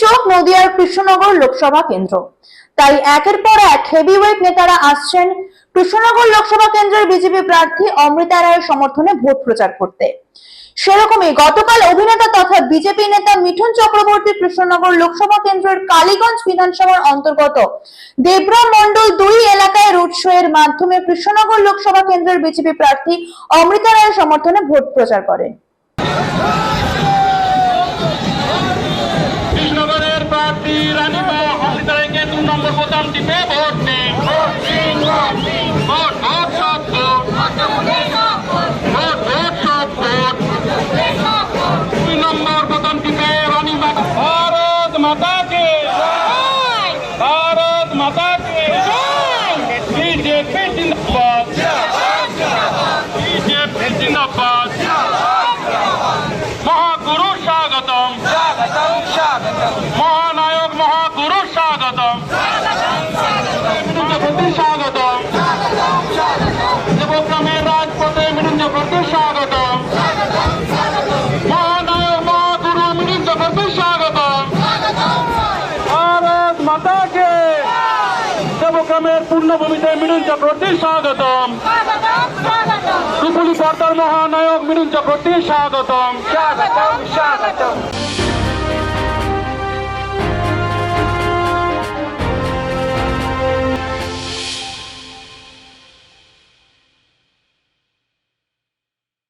চোখ নদিয়ার কৃষ্ণনগর লোকসভা কেন্দ্র। তাই একের পর এক হেভিওয়েট নেতারা আসছেন কৃষ্ণনগর লোকসভা কেন্দ্রের বিজেপি প্রার্থী অমৃতা রায়ের সমর্থনে ভোট প্রচার করতে। সেরকমই গতকাল অভিনেতা তথা বিজেপি নেতা মিঠুন চক্রবর্তী কৃষ্ণনগর লোকসভা কেন্দ্রের কালীগঞ্জ বিধানসভার অন্তর্গত দেবরা মন্ডল দুই এলাকায় রোড শো এর মাধ্যমে কৃষ্ণনগর লোকসভা কেন্দ্রের বিজেপি প্রার্থী অমৃতা রায়ের সমর্থনে ভোট প্রচার করেন। বোতাম টিপে ভোট দিন ভারত মাতা ভারত মাতা কে বিজেপি জিন্দাবাদ বিজেপি জিন্দাবাদ মহাগুরু স্বাগতম মহানায়ক মহাগুরু স্বাগতম দেবগ্রামের পূর্ণভূমিতে মিলন চক্রবর্তী স্বাগতম। রূপলি পর্দার মহানায়ক মিলন চক্রবর্তী স্বাগতম। স্বাগতম স্বাগতম।